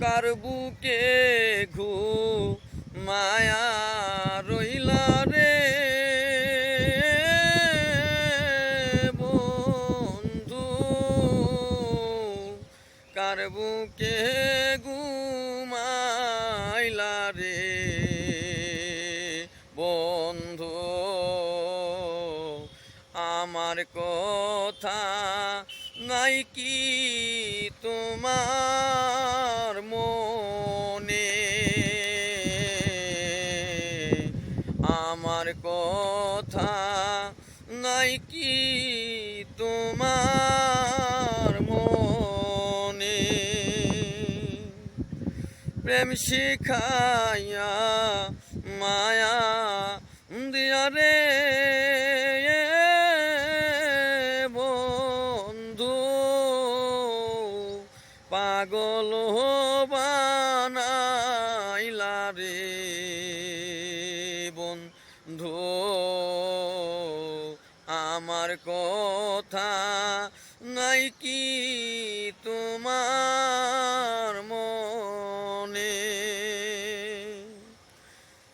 কার বুকে ঘু মায়া রইলা রে? বন্ধু, কার বুকে ঘুমাইলা রে? বন্ধু, আমার কথা নাই কি তোমার? নাই কি তোমার মনে? প্রেম শিখাইয়া মায়া দিয়া রে বন্ধু। পাগল বানাইলা রে। নাই কি তোমার মনে?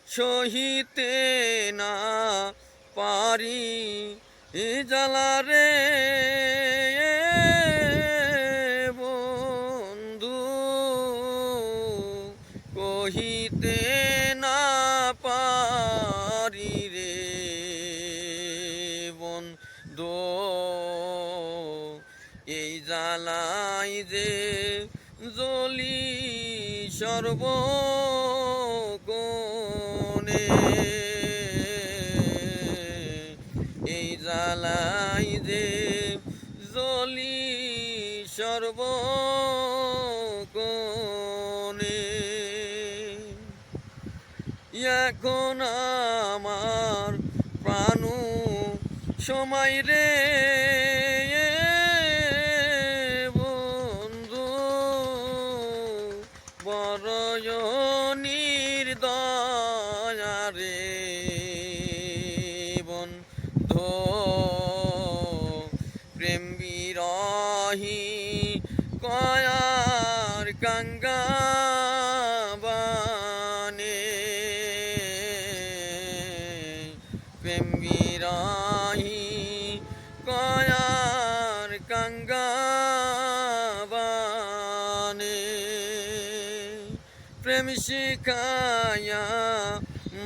সহিতে না পারি জ্বালা রে বন্ধু কহিতে জ্বালাই যে জলি সর্বকোণে। এই জ্বালাই যে জলি সর্বকোণে। এখন আমার প্রাণ সময় রে বরয়নির দয়া রে বন্ধু প্রেম বিরহি কয়ার গঙ্গা বানে। প্রেম বিরহি প্রেম শিখায়া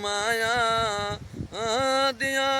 মায়া দিয়া